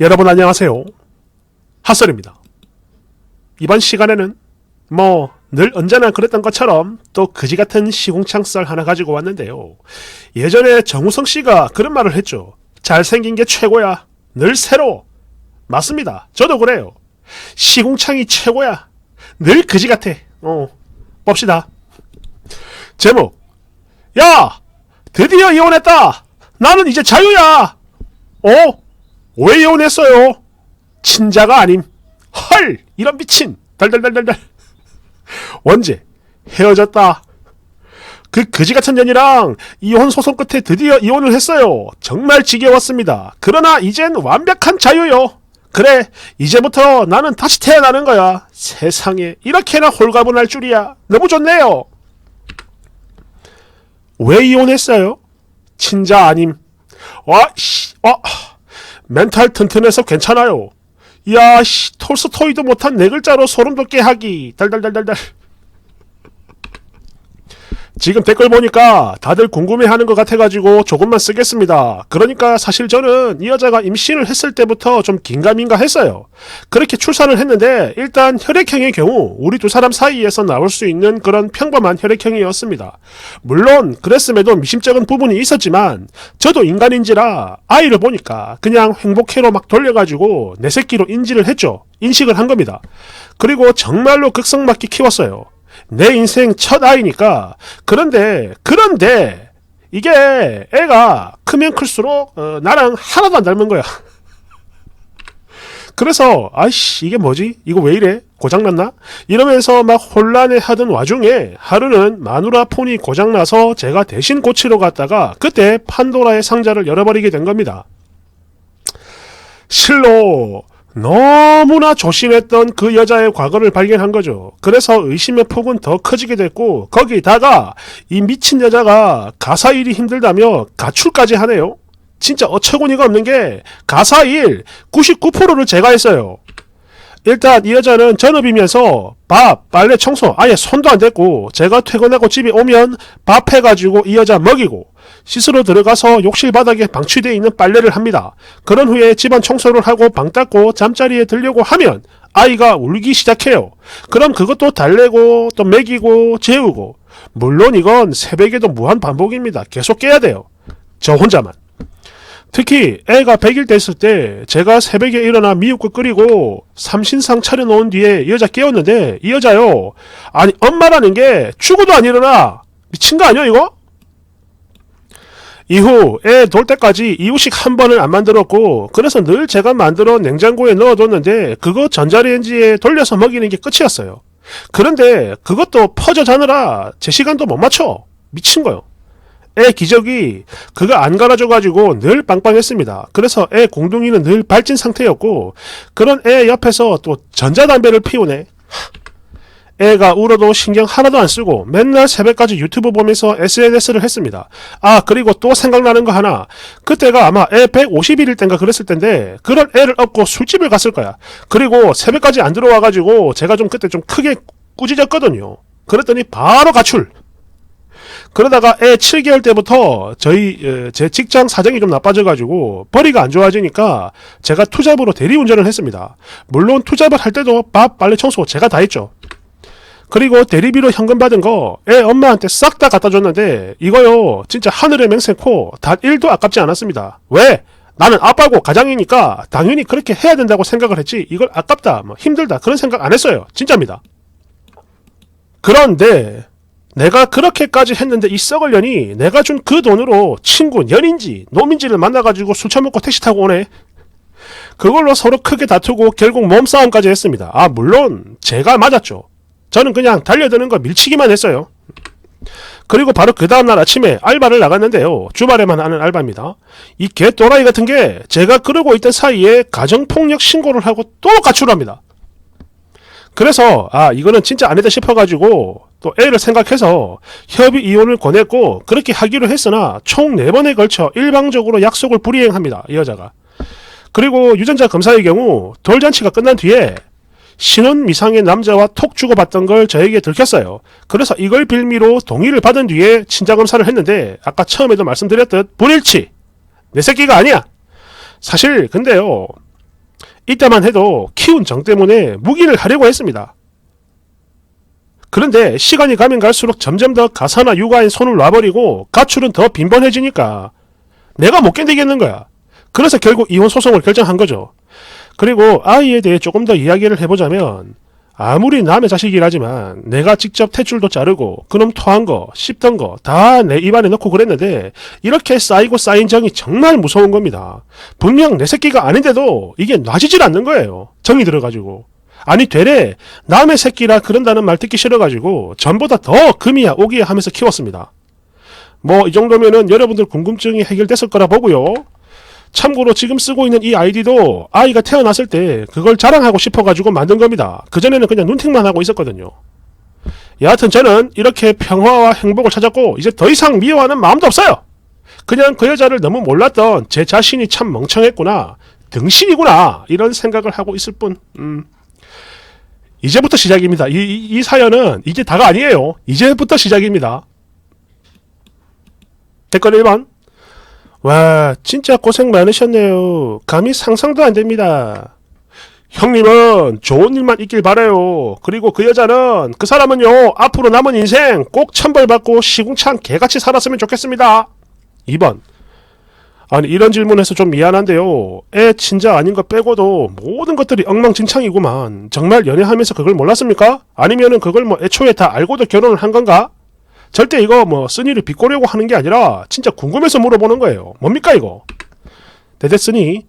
여러분 안녕하세요. 핫설입니다. 이번 시간에는 뭐 늘 언제나 그랬던 것처럼 또 그지 같은 시궁창 썰 하나 가지고 왔는데요. 예전에 정우성 씨가 그런 말을 했죠. 잘생긴 게 최고야. 늘 새로. 맞습니다. 저도 그래요. 시궁창이 최고야. 늘 그지 같아. 어. 봅시다. 제목. 야! 드디어 이혼했다! 나는 이제 자유야! 어? 왜 이혼했어요? 친자가 아님. 헐! 이런 미친! 달달달달달. 원제. 헤어졌다. 그 그지 같은 년이랑 이혼 소송 끝에 드디어 이혼을 했어요. 정말 지겨웠습니다. 그러나 이젠 완벽한 자유요. 그래, 이제부터 나는 다시 태어나는 거야. 세상에, 이렇게나 홀가분할 줄이야. 너무 좋네요. 왜 이혼했어요? 친자 아님. 와, 씨, 아, 멘탈 튼튼해서 괜찮아요. 야, 씨, 톨스토이도 못한 네 글자로 소름 돋게 하기. 달달달달달. 지금 댓글 보니까 다들 궁금해하는 것 같아가지고 조금만 쓰겠습니다. 그러니까 사실 저는 이 여자가 임신을 했을 때부터 좀 긴가민가 했어요. 그렇게 출산을 했는데 일단 혈액형의 경우 우리 두 사람 사이에서 나올 수 있는 그런 평범한 혈액형이었습니다. 물론 그랬음에도 미심쩍은 부분이 있었지만 저도 인간인지라 아이를 보니까 그냥 행복해로 막 돌려가지고 내 새끼로 인지를 했죠. 인식을 한 겁니다. 그리고 정말로 극성맞게 키웠어요. 내 인생 첫 아이니까 그런데 그런데 이게 애가 크면 클수록 어, 나랑 하나도 안 닮은 거야. 그래서 아이씨 이게 뭐지? 이거 왜 이래? 고장났나? 이러면서 막 혼란해 하던 와중에 하루는 마누라 폰이 고장나서 제가 대신 고치러 갔다가 그때 판도라의 상자를 열어버리게 된 겁니다. 실로 너무나 조심했던 그 여자의 과거를 발견한 거죠. 그래서 의심의 폭은 더 커지게 됐고 거기다가 이 미친 여자가 가사 일이 힘들다며 가출까지 하네요. 진짜 어처구니가 없는 게 가사 일 99%를 제가 했어요. 일단 이 여자는 전업이면서 밥, 빨래, 청소 아예 손도 안 댔고 제가 퇴근하고 집에 오면 밥 해가지고 이 여자 먹이고 씻으러 들어가서 욕실 바닥에 방치되어 있는 빨래를 합니다. 그런 후에 집안 청소를 하고 방 닦고 잠자리에 들려고 하면 아이가 울기 시작해요. 그럼 그것도 달래고 또 먹이고 재우고 물론 이건 새벽에도 무한 반복입니다. 계속 깨야 돼요. 저 혼자만. 특히 애가 100일 됐을 때 제가 새벽에 일어나 미역국 끓이고 삼신상 차려놓은 뒤에 이 여자 깨웠는데 이 여자요. 아니 엄마라는 게 죽어도 안 일어나. 미친 거 아니야 이거? 이후 애 돌 때까지 이유식 한 번을 안 만들었고 그래서 늘 제가 만들어 냉장고에 넣어뒀는데 그거 전자레인지에 돌려서 먹이는 게 끝이었어요. 그런데 그것도 퍼져 자느라 제 시간도 못 맞춰. 미친 거요. 애 기저귀 그거 안 갈아줘가지고 늘 빵빵했습니다. 그래서 애 공둥이는 늘 발진 상태였고 그런 애 옆에서 또 전자담배를 피우네. 애가 울어도 신경 하나도 안 쓰고 맨날 새벽까지 유튜브 보면서 SNS를 했습니다. 아 그리고 또 생각나는 거 하나 그때가 아마 애 151일 땐가 그랬을 텐데 그런 애를 업고 술집을 갔을 거야. 그리고 새벽까지 안 들어와가지고 제가 좀 그때 좀 크게 꾸짖었거든요. 그랬더니 바로 가출. 그러다가 애 7개월 때부터 저희 에, 제 직장 사정이 좀 나빠져가지고 벌이가 안 좋아지니까 제가 투잡으로 대리운전을 했습니다. 물론 투잡을 할 때도 밥, 빨래, 청소 제가 다 했죠. 그리고 대리비로 현금 받은 거 애 엄마한테 싹 다 갖다 줬는데 이거요 진짜 하늘의 맹세코 단 1도 아깝지 않았습니다. 왜? 나는 아빠고 가장이니까 당연히 그렇게 해야 된다고 생각을 했지 이걸 아깝다 뭐 힘들다 그런 생각 안 했어요. 진짜입니다. 그런데 내가 그렇게까지 했는데 이 썩을 년이 내가 준 그 돈으로 친구 년인지 놈인지를 만나가지고 술 처먹고 택시 타고 오네. 그걸로 서로 크게 다투고 결국 몸싸움까지 했습니다. 아 물론 제가 맞았죠. 저는 그냥 달려드는 거 밀치기만 했어요. 그리고 바로 그 다음날 아침에 알바를 나갔는데요. 주말에만 하는 알바입니다. 이 개 또라이 같은 게 제가 그러고 있던 사이에 가정폭력 신고를 하고 또 가출합니다. 그래서 아 이거는 진짜 아니다 싶어가지고 또 애를 생각해서 협의 이혼을 권했고 그렇게 하기로 했으나 총 4번에 걸쳐 일방적으로 약속을 불이행합니다. 이 여자가. 그리고 유전자 검사의 경우 돌잔치가 끝난 뒤에 신혼 미상의 남자와 톡 주고받던 걸 저에게 들켰어요. 그래서 이걸 빌미로 동의를 받은 뒤에 친자 검사를 했는데 아까 처음에도 말씀드렸듯 불일치. 내 새끼가 아니야. 사실 근데요. 이때만 해도 키운 정 때문에 묵인을 하려고 했습니다. 그런데 시간이 가면 갈수록 점점 더 가사나 육아에 손을 놔버리고 가출은 더 빈번해지니까 내가 못 견디겠는 거야. 그래서 결국 이혼 소송을 결정한 거죠. 그리고 아이에 대해 조금 더 이야기를 해보자면 아무리 남의 자식이라지만 내가 직접 탯줄도 자르고 그놈 토한 거 씹던 거 다 내 입안에 넣고 그랬는데 이렇게 쌓이고 쌓인 정이 정말 무서운 겁니다. 분명 내 새끼가 아닌데도 이게 놔지질 않는 거예요. 정이 들어가지고. 아니 되레 남의 새끼라 그런다는 말 듣기 싫어가지고 전보다 더 금이야 오기야 하면서 키웠습니다. 뭐 이 정도면은 여러분들 궁금증이 해결됐을 거라 보고요. 참고로 지금 쓰고 있는 이 아이디도 아이가 태어났을 때 그걸 자랑하고 싶어가지고 만든 겁니다. 그전에는 그냥 눈팅만 하고 있었거든요. 여하튼 저는 이렇게 평화와 행복을 찾았고 이제 더 이상 미워하는 마음도 없어요. 그냥 그 여자를 너무 몰랐던 제 자신이 참 멍청했구나. 등신이구나. 이런 생각을 하고 있을 뿐. 음. 이제부터 시작입니다. 이, 이, 이 사연은 이제 다가 아니에요. 이제부터 시작입니다. 댓글 1번. 와, 진짜 고생 많으셨네요. 감히 상상도 안 됩니다. 형님은 좋은 일만 있길 바래요. 그리고 그 여자는 그 사람은요 앞으로 남은 인생 꼭 천벌받고 시궁창 개같이 살았으면 좋겠습니다. 2번 아니 이런 질문해서 좀 미안한데요. 애 친자 아닌 거 빼고도 모든 것들이 엉망진창이구만. 정말 연애하면서 그걸 몰랐습니까? 아니면은 그걸 뭐 애초에 다 알고도 결혼을 한 건가? 절대 이거 뭐 쓴이를 비꼬려고 하는 게 아니라 진짜 궁금해서 물어보는 거예요. 뭡니까 이거? 대됐으니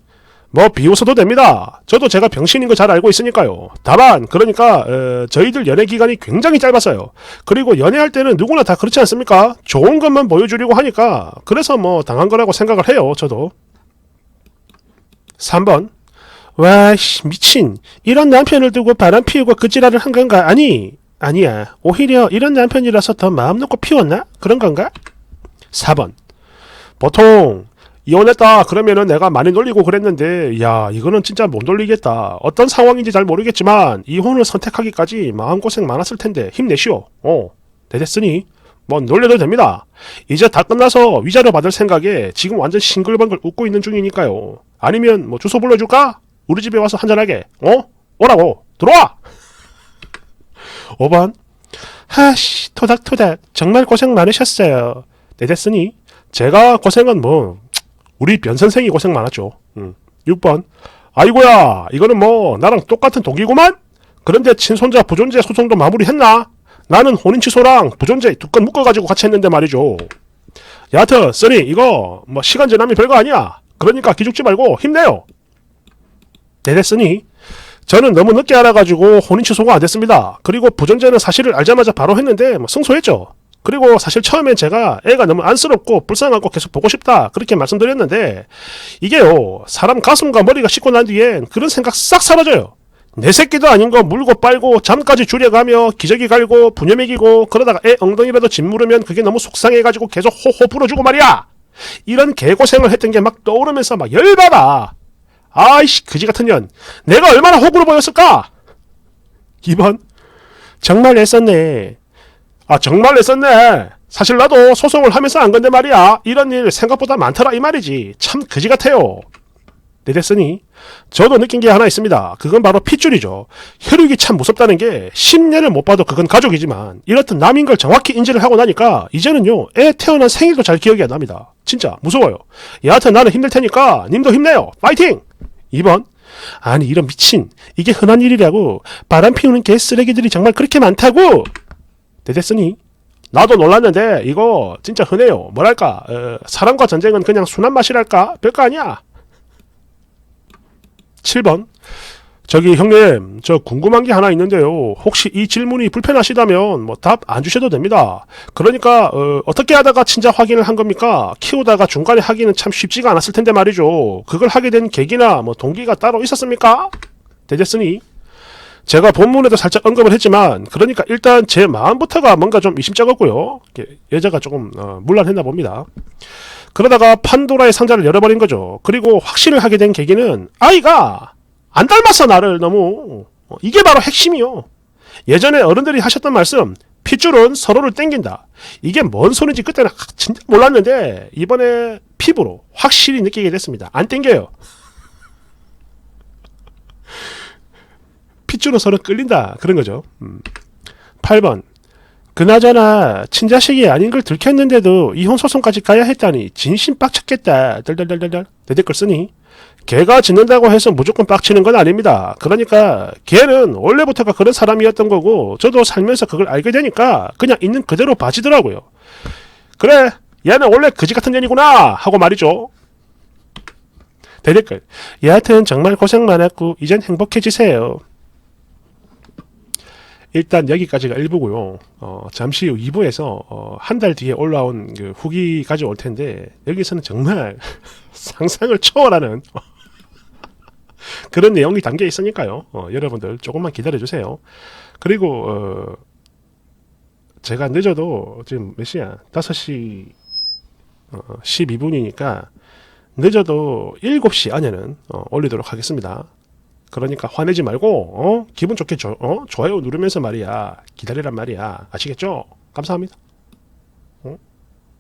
뭐 비웃어도 됩니다. 저도 제가 병신인 거 잘 알고 있으니까요. 다만 그러니까 어, 저희들 연애 기간이 굉장히 짧았어요. 그리고 연애할 때는 누구나 다 그렇지 않습니까? 좋은 것만 보여주려고 하니까 그래서 뭐 당한 거라고 생각을 해요. 저도. 3번 와씨 미친 이런 남편을 두고 바람 피우고 그 지랄을 한 건가? 아니 아니야. 오히려 이런 남편이라서 더 마음 놓고 피웠나? 그런 건가? 4번. 보통 이혼했다 그러면은 내가 많이 놀리고 그랬는데 야 이거는 진짜 못 놀리겠다. 어떤 상황인지 잘 모르겠지만 이혼을 선택하기까지 마음고생 많았을 텐데 힘내시오. 어. 대됐으니 뭐 놀려도 됩니다. 이제 다 끝나서 위자료 받을 생각에 지금 완전 싱글벙글 웃고 있는 중이니까요. 아니면 뭐 주소 불러줄까? 우리 집에 와서 한잔하게. 어? 오라고. 들어와! 5번. 하씨, 토닥토닥. 정말 고생 많으셨어요. 네, 됐으니. 제가 고생은 뭐, 우리 변 선생이 고생 많았죠. 음. 6번. 아이고야, 이거는 뭐, 나랑 똑같은 독이구만? 그런데 친손자 부존재 소송도 마무리했나? 나는 혼인 취소랑 부존재 두 건 묶어가지고 같이 했는데 말이죠. 여하튼, 쓰니, 이거, 뭐, 시간 지나면 별거 아니야. 그러니까 기죽지 말고 힘내요. 네, 됐으니. 저는 너무 늦게 알아가지고 혼인 취소가 안 됐습니다. 그리고 부전제는 사실을 알자마자 바로 했는데 뭐 승소했죠. 그리고 사실 처음엔 제가 애가 너무 안쓰럽고 불쌍하고 계속 보고 싶다 그렇게 말씀드렸는데 이게요 사람 가슴과 머리가 씻고 난 뒤엔 그런 생각 싹 사라져요. 내 새끼도 아닌 거 물고 빨고 잠까지 줄여가며 기저귀 갈고 부녀 먹이고 그러다가 애 엉덩이라도 짓무르면 그게 너무 속상해가지고 계속 호호 불어주고 말이야. 이런 개고생을 했던 게 막 떠오르면서 막 열받아. 아이씨 그지 같은 년 내가 얼마나 호구로 보였을까 2번 정말 애썼네 아 정말 애썼네. 사실 나도 소송을 하면서 안 건데 말이야. 이런 일 생각보다 많더라 이 말이지. 참 그지 같아요. 네 됐으니 저도 느낀 게 하나 있습니다. 그건 바로 핏줄이죠. 혈육이 참 무섭다는 게 10년을 못 봐도 그건 가족이지만 이렇듯 남인 걸 정확히 인지를 하고 나니까 이제는요 애 태어난 생일도 잘 기억이 안 납니다. 진짜 무서워요. 여하튼 나는 힘들 테니까 님도 힘내요. 파이팅! 2번. 아니 이런 미친. 이게 흔한 일이라고 바람 피우는 개 쓰레기들이 정말 그렇게 많다고 대됐으니? 나도 놀랐는데 이거 진짜 흔해요. 뭐랄까 어, 사랑과 전쟁은 그냥 순한 맛이랄까? 별거 아니야. 7번. 저기 형님 저 궁금한 게 하나 있는데요. 혹시 이 질문이 불편하시다면 뭐 답 안 주셔도 됩니다. 그러니까 어, 어떻게 하다가 친자 확인을 한 겁니까? 키우다가 중간에 하기는 참 쉽지가 않았을 텐데 말이죠. 그걸 하게 된 계기나 뭐 동기가 따로 있었습니까? 되겠으니 제가 본문에도 살짝 언급을 했지만 그러니까 일단 제 마음부터가 뭔가 좀 미심쩍었고요. 이렇게 여자가 조금 어, 물란했나 봅니다. 그러다가 판도라의 상자를 열어버린 거죠. 그리고 확신을 하게 된 계기는 아이가 안 닮았어 나를 너무 어, 이게 바로 핵심이요. 예전에 어른들이 하셨던 말씀 핏줄은 서로를 땡긴다. 이게 뭔 소리인지 그때는 하, 진짜 몰랐는데 이번에 피부로 확실히 느끼게 됐습니다. 안 땡겨요 핏줄은 서로 끌린다. 그런 거죠. 음. 8번. 그나저나 친자식이 아닌 걸 들켰는데도 이혼 소송까지 가야 했다니 진심 빡쳤겠다. 덜덜덜덜덜. 내 댓글 쓰니. 걔가 짓는다고 해서 무조건 빡치는 건 아닙니다. 그러니까 걔는 원래부터가 그런 사람이었던 거고 저도 살면서 그걸 알게 되니까 그냥 있는 그대로 봐지더라고요. 그래 얘는 원래 그지 같은 년이구나 하고 말이죠. 대댓글 여하튼 정말 고생 많았고 이젠 행복해지세요. 일단 여기까지가 1부고요. 어, 잠시 후 2부에서 한달 뒤에 올라온 그 후기까지 올 텐데 여기서는 정말 상상을 초월하는 그런 내용이 담겨 있으니까요. 어, 여러분들 조금만 기다려 주세요. 그리고 어, 제가 늦어도 지금 몇 시야? 5시 어, 12분이니까 늦어도 7시 안에는 어, 올리도록 하겠습니다. 그러니까 화내지 말고 어? 기분 좋게 조, 어? 좋아요 누르면서 말이야 기다리란 말이야 아시겠죠? 감사합니다.